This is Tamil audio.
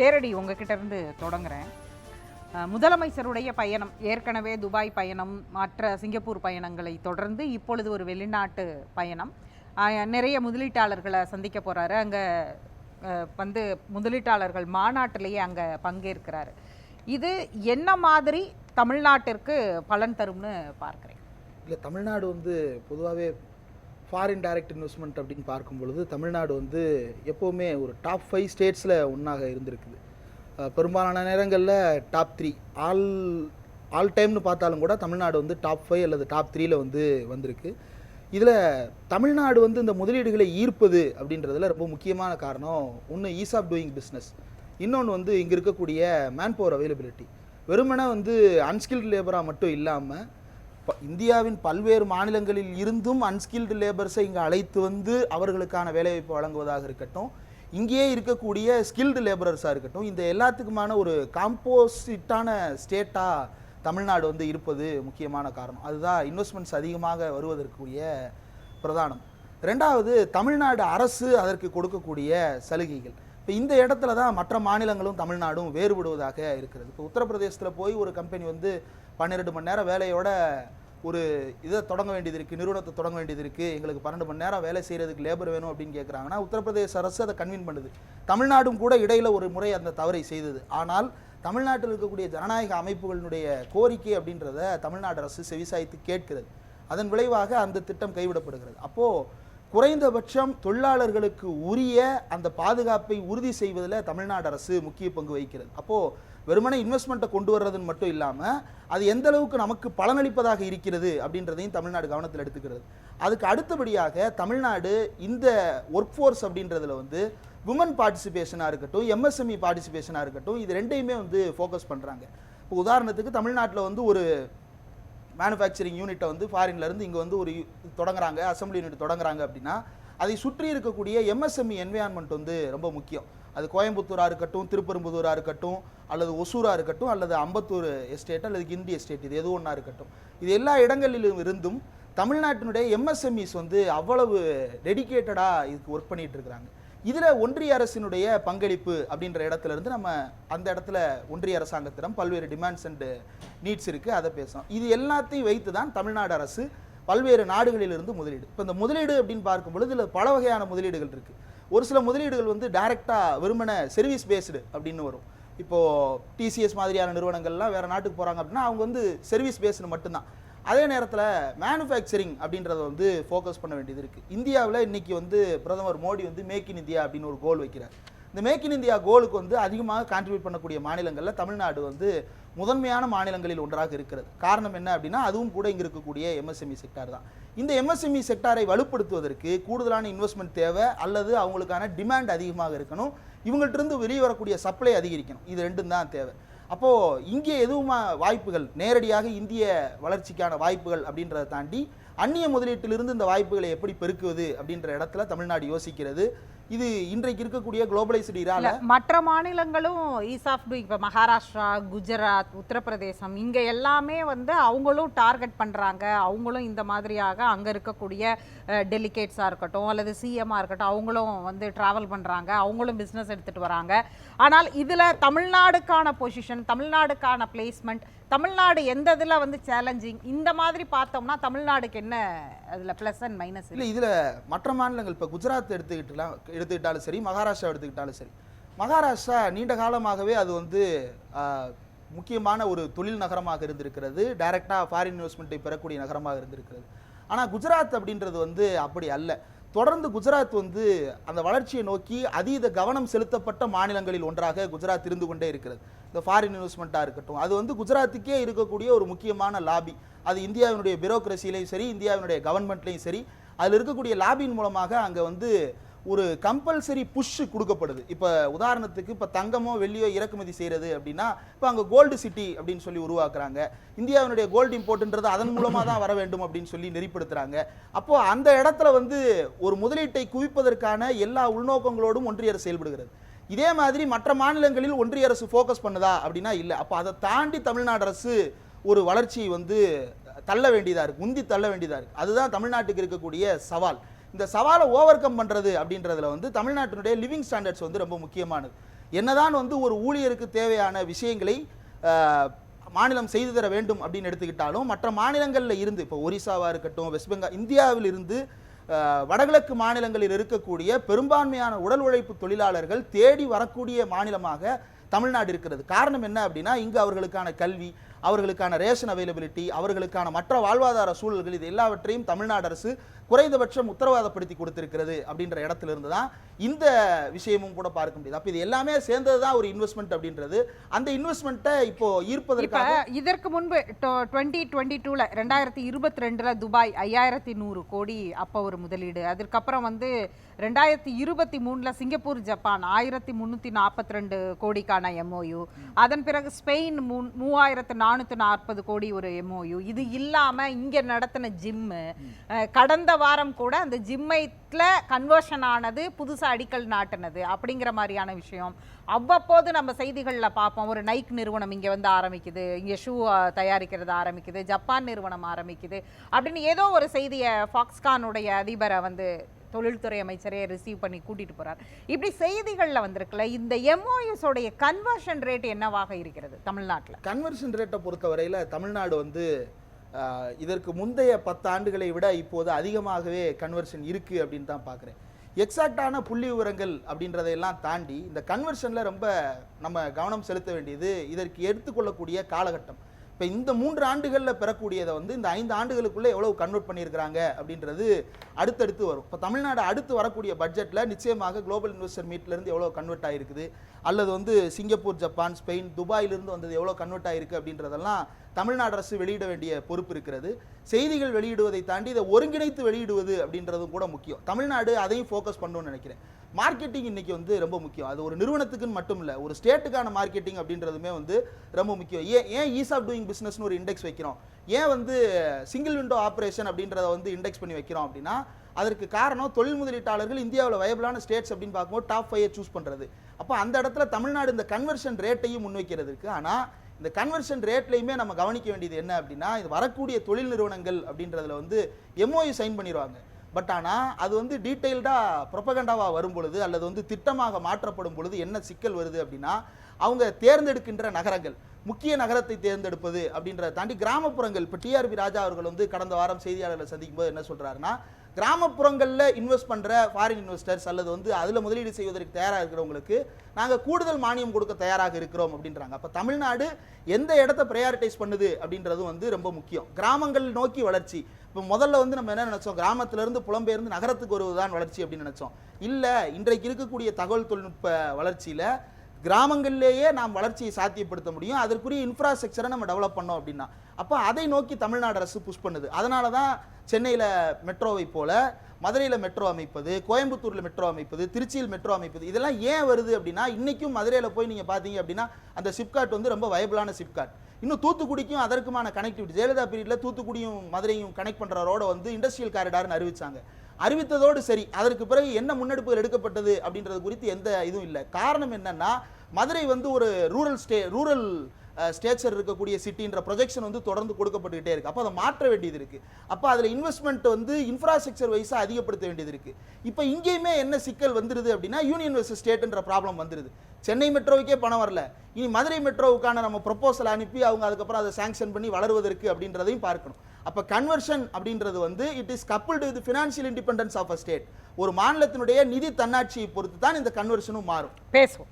தேரடி உங்ககிட்ட இருந்து தொடங்குறேன். முதலமைச்சருடைய பயணம் ஏற்கனவே துபாய் பயணம் மற்ற சிங்கப்பூர் பயணங்களை தொடர்ந்து இப்பொழுது ஒரு வெளிநாட்டு பயணம். நிறைய முதலீட்டாளர்களை சந்திக்க போகிறாரு அங்கே வந்து முதலீட்டாளர்கள் மாநாட்டிலேயே அங்கே பங்கேற்கிறாரு. இது என்ன மாதிரி தமிழ்நாட்டிற்கு பலன் தரும்னு பார்க்குறேன். இல்லை தமிழ்நாடு வந்து பொதுவாகவே ஃபாரின் டைரக்ட் இன்வெஸ்ட்மெண்ட் அப்படின்னு பார்க்கும் பொழுது தமிழ்நாடு வந்து எப்போவுமே ஒரு டாப் ஃபைவ் ஸ்டேட்ஸில் ஒன்றாக இருந்திருக்குது. பெரும்பாலான நேரங்களில் டாப் த்ரீ ஆல் ஆல் டைம்னு பார்த்தாலும் கூட தமிழ்நாடு வந்து டாப் ஃபைவ் அல்லது டாப் த்ரீயில் வந்து வந்திருக்கு. இதில் தமிழ்நாடு வந்து இந்த முதலீடுகளை ஈர்ப்பது அப்படின்றதுல ரொம்ப முக்கியமான காரணம் ஒன்று ஈஸ் ஆஃப் டூயிங் பிஸ்னஸ் இன்னொன்று வந்து இங்கே இருக்கக்கூடிய மேன் பவர் அவைலபிலிட்டி வெறுமனே வந்து அன்ஸ்கில்டு லேபராக மட்டும் இல்லாமல் இந்தியாவின் பல்வேறு மாநிலங்களில் இருந்தும் அன்ஸ்கில்டு லேபர்ஸை இங்கே அழைத்து வந்து அவர்களுக்கான வேலைவாய்ப்பு வழங்குவதாக இருக்கட்டும். இங்கேயே இருக்கக்கூடிய ஸ்கில்டு லேபரர்ஸாக இருக்கட்டும் இந்த எல்லாத்துக்குமான ஒரு காம்போசிட்டான ஸ்டேட்டாக தமிழ்நாடு வந்து இருப்பது முக்கியமான காரணம். அதுதான் இன்வெஸ்ட்மெண்ட்ஸ் அதிகமாக வருவதற்குரிய பிரதானம். ரெண்டாவது தமிழ்நாடு அரசு அதற்கு கொடுக்கக்கூடிய சலுகைகள். இப்போ இந்த இடத்துல தான் மற்ற மாநிலங்களும் தமிழ்நாடும் வேறுபடுவதாக இருக்கிறது. இப்போ உத்தரப்பிரதேசத்தில் போய் ஒரு கம்பெனி வந்து பன்னிரெண்டு மணி நேரம் வேலையோட ஒரு இதை தொடங்க வேண்டியது இருக்குது நிறுவனத்தை தொடங்க வேண்டியது இருக்குது எங்களுக்கு பன்னெண்டு மணி நேரம் வேலை செய்கிறதுக்கு லேபர் வேணும் அப்படின்னு கேட்குறாங்கன்னா உத்தரப்பிரதேச அரசு அதை கன்வின் பண்ணுது. தமிழ்நாடும் கூட இடையில ஒரு முறை அந்த தவறை செய்தது. ஆனால் தமிழ்நாட்டில் இருக்கக்கூடிய ஜனநாயக அமைப்புகளினுடைய கோரிக்கை அப்படின்றத தமிழ்நாடு அரசு செவிசாய்த்து கேட்கிறது. அதன் விளைவாக அந்த திட்டம் கைவிடப்படுகிறது. அப்போது குறைந்தபட்சம் தொழிலாளர்களுக்கு உரிய அந்த பாதுகாப்பை உறுதி செய்வதில் தமிழ்நாடு அரசு முக்கிய பங்கு வகிக்கிறது. அப்போது வெறுமனே இன்வெஸ்ட்மெண்ட்டை கொண்டு வர்றதுன்னு மட்டும் இல்லாமல் அது எந்த அளவுக்கு நமக்கு பலனளிப்பதாக இருக்கிறது அப்படின்றதையும் தமிழ்நாடு கவனத்தில் எடுத்துக்கிறது. அதுக்கு அடுத்தபடியாக தமிழ்நாடு இந்த ஒர்க் ஃபோர்ஸ் அப்படின்றதுல வந்து உமன் பார்ட்டிசிபேஷனாக இருக்கட்டும் எம்எஸ்எம்இ பார்ட்டிசிபேஷனாக இருக்கட்டும் இது ரெண்டையுமே வந்து ஃபோக்கஸ் பண்ணுறாங்க இப்போ உதாரணத்துக்கு தமிழ்நாட்டில் வந்து ஒரு மேனுஃபேக்சரிங் யூனிட்டை வந்து ஃபாரின்லேருந்து இங்கே வந்து ஒரு தொடங்குறாங்க அசம்பிளி யூனிட் தொடங்குறாங்க அப்படின்னா அதை சுற்றி இருக்கக்கூடிய எம்எஸ்எம்இ என்வயான்மெண்ட் வந்து ரொம்ப முக்கியம். அது கோயம்புத்தூராக இருக்கட்டும் திருப்பெரும்புதூராக இருக்கட்டும் அல்லது ஒசூராக இருக்கட்டும் அல்லது அம்பத்தூர் எஸ்டேட் அல்லது கிண்டி எஸ்டேட் இது எது ஒன்றா இருக்கட்டும். இது எல்லா இடங்களிலும் இருந்தும் தமிழ்நாட்டினுடைய எம்எஸ்எம்இஸ் வந்து அவ்வளவு டெடிகேட்டடாக இதுக்கு ஒர்க் பண்ணிட்டு இருக்கிறாங்க. இதில் ஒன்றிய அரசினுடைய பங்களிப்பு அப்படின்ற இடத்துல இருந்து நம்ம அந்த இடத்துல ஒன்றிய அரசாங்கத்திடம் பல்வேறு டிமாண்ட்ஸ் அண்டு நீட்ஸ் இருக்குது அதை பேசுகிறோம் இது எல்லாத்தையும் வைத்து தான் தமிழ்நாடு அரசு பல்வேறு நாடுகளிலிருந்து முதலீடு. இப்போ இந்த முதலீடு அப்படின்னு பார்க்கும் பொழுது இதில் பல வகையான முதலீடுகள் இருக்குது ஒரு சில முதலீடுகள் வந்து டைரெக்டாக வெறுமனே சர்வீஸ் பேஸ்டு அப்படின்னு வரும். இப்போது டிசிஎஸ் மாதிரியான நிறுவனங்கள்லாம் வேறு நாட்டுக்கு போகிறாங்க அப்படின்னா அவங்க வந்து சர்வீஸ் பேஸ்டு மட்டும்தான். அதே நேரத்தில் மேனுஃபேக்சரிங் அப்படின்றத வந்து ஃபோக்கஸ் பண்ண வேண்டியது இருக்குது இந்தியாவில் இன்றைக்கி வந்து பிரதமர் மோடி வந்து மேக் இன் இந்தியா அப்படின்னு ஒரு கோல் வைக்கிறார். இந்த மேக் இன் இந்தியா கோலுக்கு வந்து அதிகமாக கான்ட்ரிபியூட் பண்ணக்கூடிய மாநிலங்களில் தமிழ்நாடு வந்து முதன்மையான மாநிலங்களில் ஒன்றாக இருக்கிறது. காரணம் என்ன அப்படின்னா அதுவும் கூட இங்கே இருக்கக்கூடிய எம்எஸ்எம்இ செக்டார் தான். இந்த எம்எஸ்எம்இ செக்டாரை வலுப்படுத்துவதற்கு கூடுதலான இன்வெஸ்ட்மெண்ட் தேவை அல்லது அவங்களுக்கான டிமாண்ட் அதிகமாக இருக்கணும். இவங்கள்ட்ட இருந்து வெளியே வரக்கூடிய சப்ளை அதிகரிக்கணும். இது ரெண்டும் தான் தேவை. அப்போது இங்கே எதுவுமா வாய்ப்புகள்? நேரடியாக இந்திய வளர்ச்சிக்கான வாய்ப்புகள் அப்படின்றத தாண்டி அந்நிய முதலீட்டிலிருந்து இந்த வாய்ப்புகளை எப்படி பெருக்குவது அப்படின்ற இடத்துல தமிழ்நாடு யோசிக்கிறது. இது இன்றைக்கு இருக்கக்கூடிய குளோபலைஸ்டு இரால மற்ற மாநிலங்களும் ஈஸ் ஆஃப் டூ இப்போ மகாராஷ்டிரா குஜராத் உத்தரப்பிரதேசம் இங்கே எல்லாமே வந்து அவங்களும் டார்கெட் பண்ணுறாங்க அவங்களும் இந்த மாதிரியாக அங்கே இருக்கக்கூடிய டெலிகேட்ஸாக இருக்கட்டும் அல்லது சிஎம்மாக இருக்கட்டும் அவங்களும் வந்து ட்ராவல் பண்ணுறாங்க அவங்களும் பிஸ்னஸ் எடுத்துகிட்டு வராங்க. ஆனால் இதில் தமிழ்நாடுக்கான பொசிஷன் தமிழ்நாடுக்கான பிளேஸ்மெண்ட் தமிழ்நாடு எந்த இதில் வந்து சேலஞ்சிங் இந்த மாதிரி பார்த்தோம்னா தமிழ்நாடுக்கு என்ன என்ன அதில் ப்ளஸ் அண்ட் மைனஸ் இல்லை இதில் மற்ற மாநிலங்கள் இப்போ குஜராத் எடுத்துக்கிட்டலாம் எடுத்துக்கிட்டாலும் சரி மகாராஷ்டிரா எடுத்துக்கிட்டாலும் சரி. மகாராஷ்டிரா நீண்ட காலமாகவே அது வந்து முக்கியமான ஒரு தொழில் நகரமாக இருந்திருக்கிறது. டைரெக்டாக ஃபாரின் இன்வெஸ்ட்மெண்ட்டை பெறக்கூடிய நகரமாக இருந்திருக்கிறது. ஆனால் குஜராத் அப்படின்றது வந்து அப்படி அல்ல. தொடர்ந்து குஜராத் வந்து அந்த வளர்ச்சியை நோக்கி அதீத கவனம் செலுத்தப்பட்ட மாநிலங்களில் ஒன்றாக குஜராத் இருந்து கொண்டே இருக்கிறது. இந்த ஃபாரின் இன்வெஸ்ட்மெண்ட்டாக இருக்கட்டும் அது வந்து குஜராத்துக்கே இருக்கக்கூடிய ஒரு முக்கியமான லாபி அது இந்தியாவினுடைய பியூரோக்ரஸிலையும் சரி இந்தியாவினுடைய கவர்மெண்ட்லேயும் சரி. அதில் இருக்கக்கூடிய லாபியின் மூலமாக அங்கே வந்து ஒரு கம்பல்சரி புஷ் கொடுக்கப்படுது. இப்போ உதாரணத்துக்கு இப்போ தங்கமோ வெள்ளியோ இறக்குமதி செய்கிறது அப்படின்னா இப்போ அங்கே கோல்டு சிட்டி அப்படின்னு சொல்லி உருவாக்குறாங்க. இந்தியாவினுடைய கோல்டு இம்போர்ட்ன்றது அதன் மூலமாக தான் வர வேண்டும் அப்படின்னு சொல்லி நெறிப்படுத்துகிறாங்க அப்போது அந்த இடத்துல வந்து ஒரு முதலீட்டை குவிப்பதற்கான எல்லா உள்நோக்கங்களோடும் ஒன்றிய அரசு செயல்படுகிறது. இதே மாதிரி மற்ற மாநிலங்களில் ஒன்றிய அரசு ஃபோக்கஸ் பண்ணுதா அப்படின்னா இல்லை. அப்போ அதை தாண்டி தமிழ்நாடு அரசு ஒரு வளர்ச்சியை வந்து தள்ள வேண்டியதாக இருக்கு முந்தி தள்ள வேண்டியதாக இருக்குது அதுதான் தமிழ்நாட்டுக்கு இருக்கக்கூடிய சவால். இந்த சவாலை ஓவர் கம் பண்ணுறது அப்படின்றதுல வந்து தமிழ்நாட்டினுடைய லிவிங் ஸ்டாண்டர்ட்ஸ் வந்து ரொம்ப முக்கியமானது. என்னதான் வந்து ஒரு ஊழியருக்கு தேவையான விஷயங்களை மாநிலம் செய்து தர வேண்டும் அப்படின்னு எடுத்துக்கிட்டாலும் மற்ற மாநிலங்களில் இருந்து இப்போ ஒரிசாவாக இருக்கட்டும் வெஸ்ட் பெங்கால் இந்தியாவில் இருந்து வடகிழக்கு மாநிலங்களில் இருக்கக்கூடிய பெரும்பான்மையான உடல் உழைப்பு தொழிலாளர்கள் தேடி வரக்கூடிய மாநிலமாக தமிழ்நாடு இருக்கிறது. காரணம் என்ன அப்படின்னா இங்கு அவர்களுக்கான கல்வி அவர்களுக்கான ரேஷன் அவைலபிலிட்டி அவர்களுக்கான மற்ற வாழ்வாதார சூழல்கள் இது எல்லாவற்றையும் தமிழ்நாடு அரசு குறைந்தபட்சம் உத்தரவாதப்படுத்தி கொடுத்திருக்கிறது அப்படின்ற இடத்துல இருந்து தான் இந்த விஷயமும் கூட பார்க்க முடியுது. அப்போ இது எல்லாமே சேர்ந்தது தான் ஒரு இன்வெஸ்ட்மெண்ட் அப்படின்றது. அந்த இன்வெஸ்ட்மெண்ட்டை இப்போ ஈர்ப்பதற்காக இதற்கு முன்பு டுவெண்ட்டி டுவெண்ட்டி டூல ரெண்டாயிரத்தி இருபத்தி ரெண்டுல துபாய் ஐயாயிரத்தி நூறு கோடி அப்போ ஒரு முதலீடு. அதற்கப்புறம் வந்து ரெண்டாயிரத்தி இருபத்தி மூணுல சிங்கப்பூர் ஜப்பான் ஆயிரத்தி முந்நூற்றி நாற்பத்தி ரெண்டு கோடிக்கான எம்ஓயு அதன் பிறகு ஸ்பெயின் மூ மூவாயிரத்து நானூற்றி நாற்பது கோடி ஒரு எம்ஓயு இது இல்லாமல் இங்கே நடத்தின ஜிம்மு கடந்த வாரம் கூட அந்த ஜிம்மைத்தில் கன்வர்ஷன் ஆனது புதுசாக அடிக்கல் நாட்டினது அப்படிங்கிற மாதிரியான விஷயம். அவ்வப்போது நம்ம செய்திகளில் பார்ப்போம். ஒரு நைக் நிறுவனம் இங்கே வந்து ஆரம்பிக்குது. இங்கே ஷூ தயாரிக்கிறது ஆரம்பிக்குது. ஜப்பான் நிறுவனம் ஆரம்பிக்குது. அப்படின்னு ஏதோ ஒரு செய்தியை ஃபாக்ஸ்கானுடைய அதிபரை வந்து தொழில்துறை அமைச்சரே ரிசீவ் பண்ணி கூட்டிட்டு போகிறார் இப்படி செய்திகளில் வந்திருக்குல்ல இந்த MOUs உடைய கன்வர்ஷன் ரேட் என்னவாக இருக்கிறது தமிழ்நாட்டில்? கன்வர்ஷன் ரேட்டை பொறுத்தவரையில் தமிழ்நாடு வந்து இதற்கு முந்தைய பத்து ஆண்டுகளை விட இப்போது அதிகமாகவே கன்வர்ஷன் இருக்கு அப்படின்னு தான் பார்க்குறேன் எக்ஸாக்டான புள்ளி விவரங்கள் அப்படின்றதையெல்லாம் தாண்டி இந்த கன்வர்ஷனில் ரொம்ப நம்ம கவனம் செலுத்த வேண்டியது இதற்கு எடுத்துக்கொள்ளக்கூடிய காலகட்டம். இப்போ இந்த மூன்று ஆண்டுகளில் பெறக்கூடியதை வந்து இந்த ஐந்து ஆண்டுகளுக்குள்ளே எவ்வளவு கன்வெர்ட் பண்ணியிருக்கிறாங்க அப்படின்றது அடுத்தடுத்து வரும். இப்போ தமிழ்நாடு அடுத்து வரக்கூடிய பட்ஜெட்டில் நிச்சயமாக குளோபல் இன்வெஸ்டர் மீட்லேருந்து எவ்வளோ கன்வெர்ட் ஆகிருக்குது அல்லது வந்து சிங்கப்பூர் ஜப்பான் ஸ்பெயின் துபாயிலிருந்து வந்தது எவ்வளோ கன்வெர்ட் ஆகிருக்கு அப்படின்றதெல்லாம் தமிழ்நாடு அரசு வெளியிட வேண்டிய பொறுப்பு இருக்கிறது. செய்திகள் வெளியிடுவதை தாண்டி இதை ஒருங்கிணைத்து வெளியிடுவது அப்படின்றதும் கூட முக்கியம். தமிழ்நாடு அதையும் ஃபோக்கஸ் பண்ணணும்னு நினைக்கிறேன். மார்க்கெட்டிங் இன்னைக்கு வந்து ரொம்ப முக்கியம். அது ஒரு நிறுவனத்துக்குன்னு மட்டும் இல்லை ஒரு ஸ்டேட்டுக்கான மார்க்கெட்டிங் அப்படின்றதுமே வந்து ரொம்ப முக்கியம். ஏன் ஏன் ஈஸ் ஆஃப் டூயிங் பிஸ்னஸ்னு ஒரு இண்டெக்ஸ் வைக்கிறோம்? ஏன் வந்து சிங்கிள் விண்டோ ஆப்ரேஷன் அப்படின்றத வந்து இண்டெக்ஸ் பண்ணி வைக்கிறோம் அப்படின்னா அதற்கு காரணம் தொழில் முதலீட்டாளர்கள் இந்தியாவில் வயபிளான ஸ்டேட்ஸ் அப்படின்னு பார்க்கும்போது டாப் ஃபைவ் சூஸ் பண்ணுறது அப்போ அந்த இடத்துல தமிழ்நாடு இந்த கன்வர்ஷன் ரேட்டையும் முன்வைக்கிறதுக்கு ஆனால் இந்த கன்வர்ஷன் ரேட்லையுமே நம்ம கவனிக்க வேண்டியது என்ன அப்படின்னா இது வரக்கூடிய தொழில் நிறுவனங்கள் அப்படின்றதுல வந்து எம்ஓயு சைன் பண்ணிடுவாங்க பட் ஆனால் அது வந்து டீட்டெயில்டாக ப்ரொபகண்டாவாக வரும் பொழுது அல்லது வந்து திட்டமாக மாற்றப்படும் பொழுது என்ன சிக்கல் வருது அப்படின்னா அவங்க தேர்ந்தெடுக்கின்ற நகரங்கள் முக்கிய நகரத்தை தேர்ந்தெடுப்பது அப்படின்றத தாண்டி கிராமப்புறங்கள். இப்போ டிஆர்பி ராஜா அவர்கள் வந்து கடந்த வாரம் செய்தியாளர்களை சந்திக்கும் போது என்ன சொல்கிறாருன்னா கிராமப்புறங்களில் இன்வெஸ்ட் பண்ணுற ஃபாரின் இன்வெஸ்டர்ஸ் அல்லது வந்து அதில் முதலீடு செய்வதற்கு தயாராக இருக்கிறவங்களுக்கு நாங்கள் கூடுதல் மானியம் கொடுக்க தயாராக இருக்கிறோம் அப்படின்றாங்க. அப்போ தமிழ்நாடு எந்த இடத்த ப்ரையாரிட்டைஸ் பண்ணுது அப்படின்றதும் வந்து ரொம்ப முக்கியம். கிராமங்கள் நோக்கி வளர்ச்சி. இப்போ முதல்ல வந்து நம்ம என்ன நினச்சோம்? கிராமத்திலேருந்து புலம்பெயர்ந்து நகரத்துக்கு வருவதுதான் வளர்ச்சி அப்படின்னு நினைச்சோம். இல்லை இன்றைக்கு இருக்கக்கூடிய தகவல் தொழில்நுட்ப வளர்ச்சியில் கிராமங்கள்லேயே நாம் வளர்ச்சியை சாத்தியப்படுத்த முடியும். அதற்குரிய இன்ஃப்ராஸ்ட்ரக்சரை நம்ம டெவலப் பண்ணோம் அப்படின்னா. அப்போ அதை நோக்கி தமிழ்நாடு அரசு புஷ் பண்ணுது. அதனால தான் சென்னையில் மெட்ரோவை போல மதுரையில் மெட்ரோ அமைப்பது கோயம்புத்தூரில் மெட்ரோ அமைப்பது திருச்சியில் மெட்ரோ அமைப்பது இதெல்லாம் ஏன் வருது அப்படின்னா இன்றைக்கும் மதுரையில் போய் நீங்கள் பார்த்தீங்க அப்படின்னா அந்த சிப்காட் வந்து ரொம்ப வயபிளான சிப்காட் இன்னும் தூத்துக்குடிக்கும் அதற்குமான கனெக்டிவிட்டி ஜெயலலிதா பீரியடில் தூத்துக்குடியும் மதுரையும் கனெக்ட் பண்ணுற ரோடை வந்து இண்டஸ்ட்ரியல் காரிடார்னு அறிவிச்சாங்க. அறிவித்ததோடு சரி அதற்கு பிறகு என்ன முன்னெடுப்புகள் எடுக்கப்பட்டது அப்படின்றது குறித்து எந்த இதுவும் இல்லை. காரணம் என்னன்னா மதுரை வந்து ஒரு ரூரல் ஸ்டே ரூரல் ஸ்டேச்சர் இருக்கக்கூடிய சிட்டின்ற ப்ரொஜெக்ஷன் வந்து தொடர்ந்து கொடுக்கப்பட்டுக்கிட்டே இருக்கு. அப்போ அதை மாற்ற வேண்டியது இருக்கு. அப்போ அதில் இன்வெஸ்ட்மெண்ட் வந்து இன்ஃப்ராஸ்ட்ரக்சர் வைஸாக அதிகப்படுத்த வேண்டியது இருக்குது இப்போ இங்கேயுமே என்ன சிக்கல் வந்துருது அப்படின்னா யூனியன் வர்சஸ் ஸ்டேட்டுன்ற ப்ராப்ளம் வந்துருது. சென்னை மெட்ரோவுக்கே பணம் வரல. இனி மதுரை மெட்ரோவுக்கான நம்ம ப்ரொப்போசல் அனுப்பி அவங்க அதுக்கப்புறம் அதை சாங்ஷன் பண்ணி வளருவதற்கு அப்படின்றதையும் பார்க்கணும். அப்போ கன்வர்ஷன் அப்படின்றது வந்து it is coupled with financial independence of a state ஒரு மாநிலத்தினுடைய நிதி தன்னாட்சியை பொறுத்து தான் இந்த கன்வர்ஷனும் மாறும். பேசுவோம்.